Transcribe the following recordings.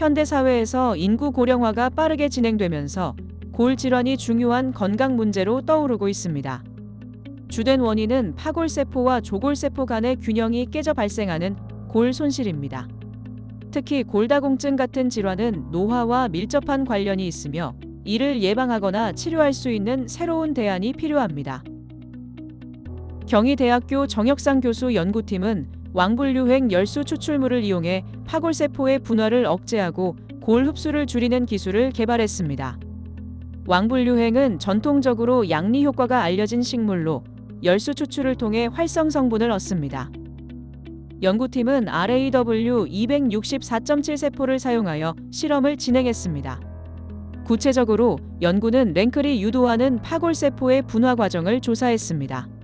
현대 사회에서 인구 고령화가 빠르게 진행되면서 골 질환이 중요한 건강 문제로 떠오르고 있습니다. 주된 원인은 파골세포와 조골세포 간의 균형이 깨져 발생하는 골 손실입니다. 특히 골다공증 같은 질환은 노화와 밀접한 관련이 있으며 이를 예방하거나 치료할 수 있는 새로운 대안이 필요합니다. 경희대학교 정혁상 교수 연구팀은 왕분류행 열수 추출물을 이용해 파골세포의 분화를 억제하고 골 흡수를 줄이는 기술을 개발했습니다. 왕분류행은 전통적으로 양리 효과가 알려진 식물로 열수 추출을 통해 활성 성분을 얻습니다. 연구팀은 RAW 264.7 세포를 사용하여 실험을 진행했습니다. 구체적으로 연구는 랭클이 유도하는 파골 세포의 분화 과정을 조사했습니다.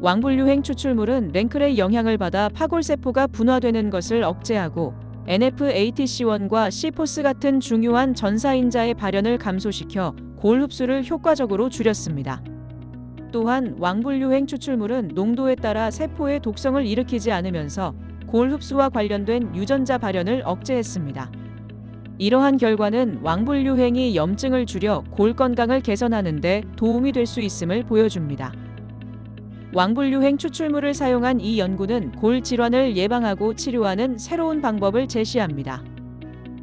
왕분류행 추출물은 랭클의 영향을 받아 파골세포가 분화되는 것을 억제하고 NF-ATC1과 시포스 같은 중요한 전사인자의 발현을 감소시켜 골 흡수를 효과적으로 줄였습니다. 또한 왕분류행 추출물은 농도에 따라 세포의 독성을 일으키지 않으면서 골 흡수와 관련된 유전자 발현을 억제했습니다. 이러한 결과는 왕분류행이 염증을 줄여 골 건강을 개선하는 데 도움이 될 수 있음을 보여줍니다. 왕분류행 추출물을 사용한 이 연구는 골 질환을 예방하고 치료하는 새로운 방법을 제시합니다.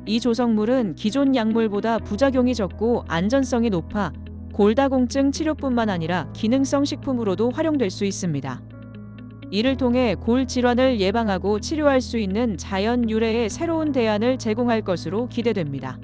이 조성물은 기존 약물보다 부작용이 적고 안전성이 높아 골다공증 치료뿐만 아니라 기능성 식품으로도 활용될 수 있습니다. 이를 통해 골 질환을 예방하고 치료할 수 있는 자연 유래의 새로운 대안을 제공할 것으로 기대됩니다.